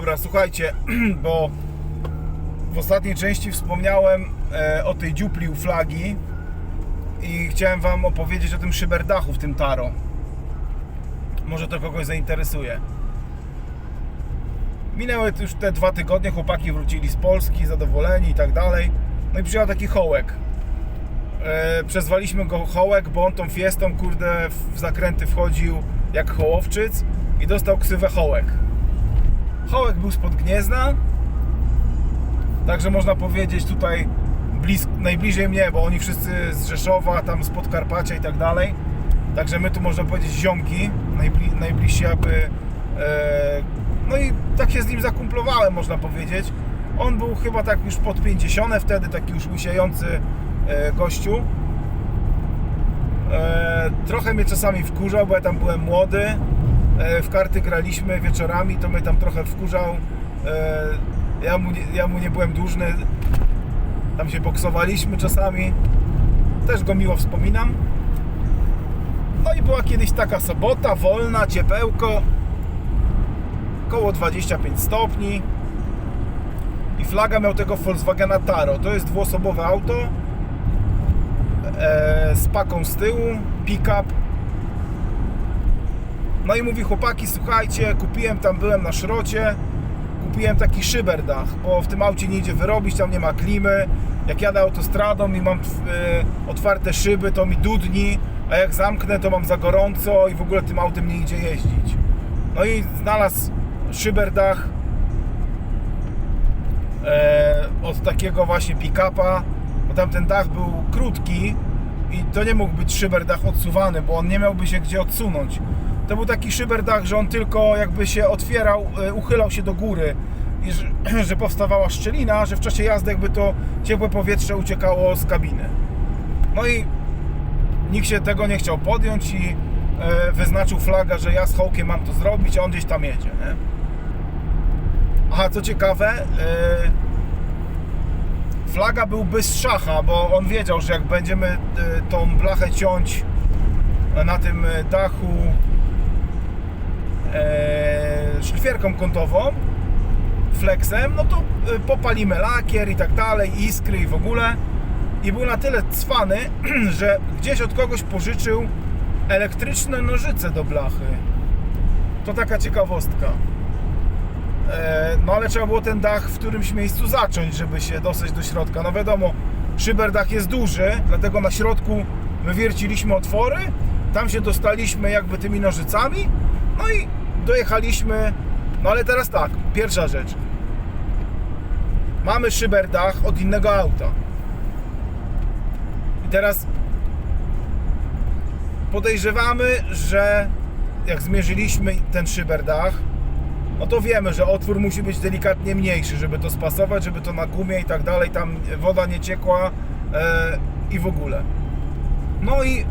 Dobra, słuchajcie, bo w ostatniej części wspomniałem e, o tej dziupli u flagi i chciałem Wam opowiedzieć o tym szyberdachu w tym Taro. Może to kogoś zainteresuje. Minęły już te dwa tygodnie, chłopaki wrócili z Polski, zadowoleni i tak dalej. No i przyjechał taki hołek. E, przezwaliśmy go hołek, bo on tą fiestą, kurde, w zakręty wchodził jak hołowczyc i dostał ksywę hołek. Hołek był spod Gniezna, także można powiedzieć tutaj blisk, najbliżej mnie, bo oni wszyscy z Rzeszowa, tam z Podkarpacia i tak dalej. Także my tu można powiedzieć ziomki, najbli, najbliżsi aby... E, no i tak się z nim zakumplowałem, można powiedzieć. On był chyba tak już pod 50 wtedy, taki już łysiejący e, gościu. E, trochę mnie czasami wkurzał, bo ja tam byłem młody. E, w karty graliśmy wieczorami, to mnie tam trochę wkurzał. E, ja, mu nie, ja mu nie byłem dłużny. Tam się boksowaliśmy czasami. Też go miło wspominam. No i była kiedyś taka sobota, wolna, ciepełko. Około 25 stopni. I flaga miał tego Volkswagena Taro. To jest dwuosobowe auto e, z paką z tyłu, pick-up. No i mówi chłopaki, słuchajcie, kupiłem tam, byłem na szrocie, kupiłem taki szyberdach, bo w tym aucie nie idzie wyrobić, tam nie ma klimy. Jak jadę autostradą i mam e, otwarte szyby, to mi dudni, a jak zamknę, to mam za gorąco i w ogóle tym autem nie idzie jeździć. No i znalazł szyberdach e, od takiego właśnie pick-upa, bo tam ten dach był krótki i to nie mógł być szyberdach odsuwany, bo on nie miałby się gdzie odsunąć. To był taki szyberdach, że on tylko jakby się otwierał, e, uchylał się do góry i że, że powstawała szczelina, że w czasie jazdy jakby to ciepłe powietrze uciekało z kabiny. No i nikt się tego nie chciał podjąć i e, wyznaczył flaga, że ja z Hołkiem mam to zrobić, a on gdzieś tam jedzie, nie? Co ciekawe, e, flaga był bez szacha, bo on wiedział, że jak będziemy tą blachę ciąć na tym dachu e, kątową, flexem, no to e, popalimy lakier i tak dalej, iskry i w ogóle. I był na tyle cwany, że gdzieś od kogoś pożyczył elektryczne nożyce do blachy. To taka ciekawostka. E, No ale trzeba było ten dach w którymś miejscu zacząć, żeby się dostać do środka. No wiadomo, szyberdach jest duży, dlatego na środku wywierciliśmy otwory, tam się dostaliśmy jakby tymi nożycami, no i dojechaliśmy. No ale teraz tak, pierwsza rzecz. Mamy szyberdach od innego auta. I teraz podejrzewamy, że jak zmierzyliśmy ten szyberdach, no to wiemy, że otwór musi być delikatnie mniejszy, żeby to spasować, żeby to na gumie i tak dalej, tam woda nie ciekła e, i w ogóle. No i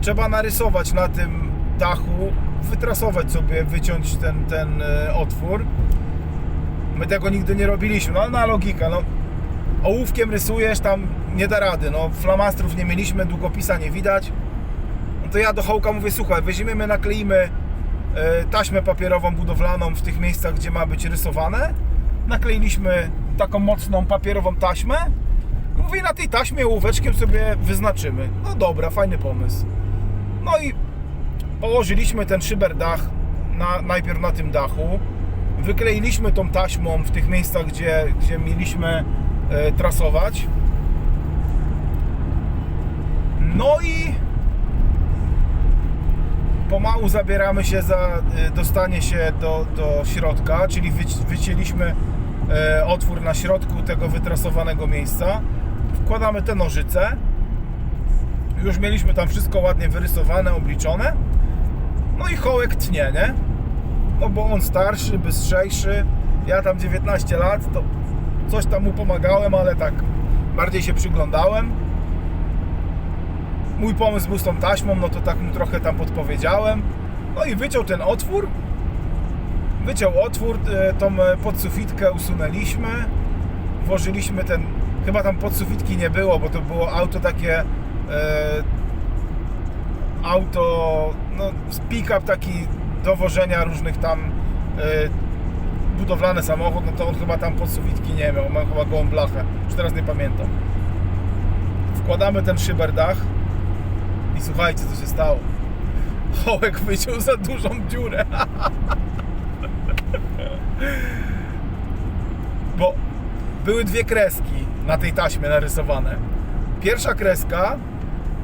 trzeba narysować na tym dachu, wytrasować sobie, wyciąć ten, ten e, otwór. My tego nigdy nie robiliśmy, no ale na logika, no ołówkiem rysujesz, tam nie da rady, no flamastrów nie mieliśmy, długopisa nie widać. No to ja do Hołka mówię, słuchaj, weźmiemy, nakleimy e, taśmę papierową budowlaną w tych miejscach, gdzie ma być rysowane. Nakleiliśmy taką mocną papierową taśmę. Mówię, na tej taśmie ołóweczkiem sobie wyznaczymy. No dobra, fajny pomysł. No i położyliśmy ten szyberdach na, najpierw na tym dachu. Wykleiliśmy tą taśmą w tych miejscach, gdzie, gdzie mieliśmy e, trasować. No i pomału zabieramy się za e, dostanie się do, do środka, czyli wyci- wycięliśmy e, otwór na środku tego wytrasowanego miejsca. Wkładamy te nożyce. Już mieliśmy tam wszystko ładnie wyrysowane, obliczone. No i hołek tnie, nie? No bo on starszy, bystrzejszy. Ja tam 19 lat, to coś tam mu pomagałem, ale tak bardziej się przyglądałem. Mój pomysł był z tą taśmą, no to tak mu trochę tam podpowiedziałem. No i wyciął ten otwór. Wyciął otwór, e, tą e, podsufitkę usunęliśmy. Włożyliśmy ten, chyba tam podsufitki nie było, bo to było auto takie e, auto, no pick-up taki do wożenia różnych tam budowlany samochód, no to on chyba tam podsufitki nie miał, ma chyba gołą blachę, już teraz nie pamiętam. Wkładamy ten szyberdach i słuchajcie co się stało. Hołek wyciął za dużą dziurę. Bo były dwie kreski na tej taśmie narysowane. Pierwsza kreska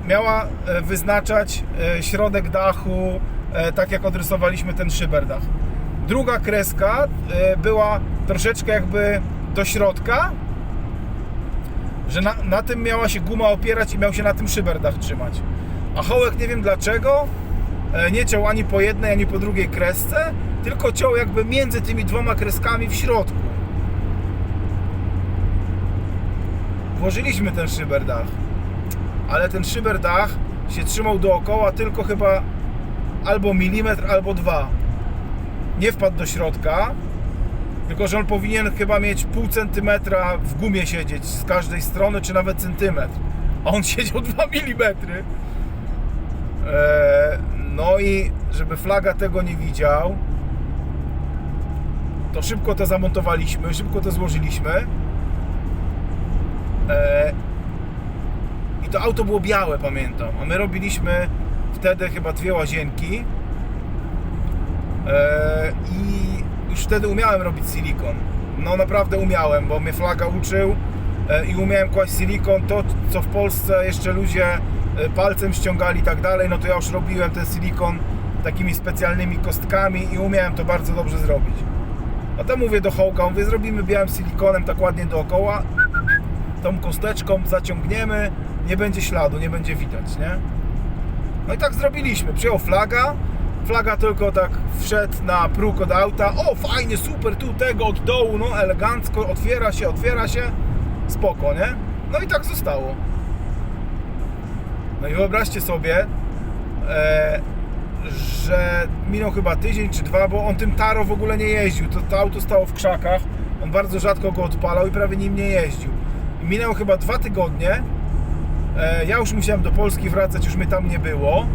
miała e, wyznaczać e, środek dachu, e, tak jak odrysowaliśmy ten szyberdach. Druga kreska była troszeczkę jakby do środka, że na, na tym miała się guma opierać i miał się na tym szyberdach trzymać. A Hołek nie wiem dlaczego nie ciął ani po jednej, ani po drugiej kresce, tylko ciął jakby między tymi dwoma kreskami w środku. Włożyliśmy ten szyberdach, ale ten szyberdach się trzymał dookoła tylko chyba albo milimetr, albo dwa. Nie wpadł do środka, tylko że on powinien chyba mieć pół centymetra w gumie siedzieć z każdej strony, czy nawet centymetr. A on siedział 2 milimetry. Eee, no i żeby flaga tego nie widział, to szybko to zamontowaliśmy, szybko to złożyliśmy. I to auto było białe, pamiętam. A my robiliśmy wtedy chyba dwie łazienki. Eee, I już wtedy umiałem robić silikon. No naprawdę umiałem, bo mnie flaga uczył e, i umiałem kłaść silikon. To, co w Polsce jeszcze ludzie e, palcem ściągali i tak dalej, no to ja już robiłem ten silikon takimi specjalnymi kostkami i umiałem to bardzo dobrze zrobić. No to mówię do Hołka, mówię, zrobimy białym silikonem tak ładnie dookoła, tą kosteczką zaciągniemy, nie będzie śladu, nie będzie widać, nie? No i tak zrobiliśmy. Przyjął flaga, flaga tylko tak wszedł na próg od auta. O, fajnie, super, tu tego od dołu, no elegancko, otwiera się, otwiera się. Spoko, nie? No i tak zostało. No i wyobraźcie sobie, e, że minął chyba tydzień czy dwa, bo on tym Taro w ogóle nie jeździł. To, to auto stało w krzakach, on bardzo rzadko go odpalał i prawie nim nie jeździł. Minęło chyba dwa tygodnie, ja już musiałem do Polski wracać, już mnie tam nie było.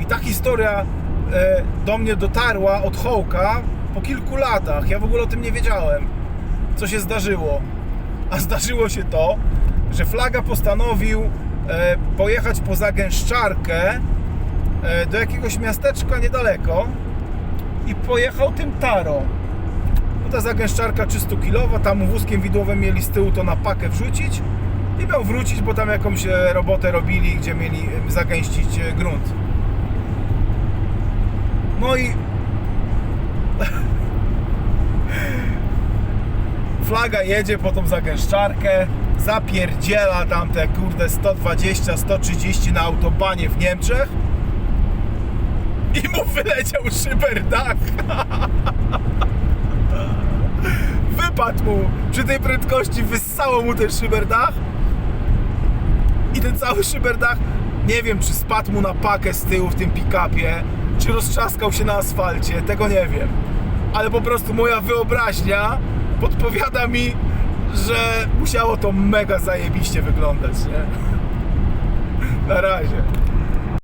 I ta historia e, do mnie dotarła od Hołka po kilku latach. Ja w ogóle o tym nie wiedziałem, co się zdarzyło. A zdarzyło się to, że Flaga postanowił e, pojechać poza Gęszczarkę e, do jakiegoś miasteczka niedaleko i pojechał tym Taro. No ta zagęszczarka 300-kilowa, tam wózkiem widłowym mieli z tyłu to na pakę wrzucić i miał wrócić, bo tam jakąś e, robotę robili, gdzie mieli e, zagęścić e, grunt. No i flaga jedzie po tą zagęszczarkę, zapierdziela tam te kurde 120, 130 na autobanie w Niemczech i mu wyleciał szyberdach. Wypadł mu przy tej prędkości, wyssało mu ten szyberdach i ten cały szyberdach nie wiem czy spadł mu na pakę z tyłu w tym pick-upie, czy roztrzaskał się na asfalcie, tego nie wiem. Ale po prostu moja wyobraźnia podpowiada mi, że musiało to mega zajebiście wyglądać, nie? Na razie.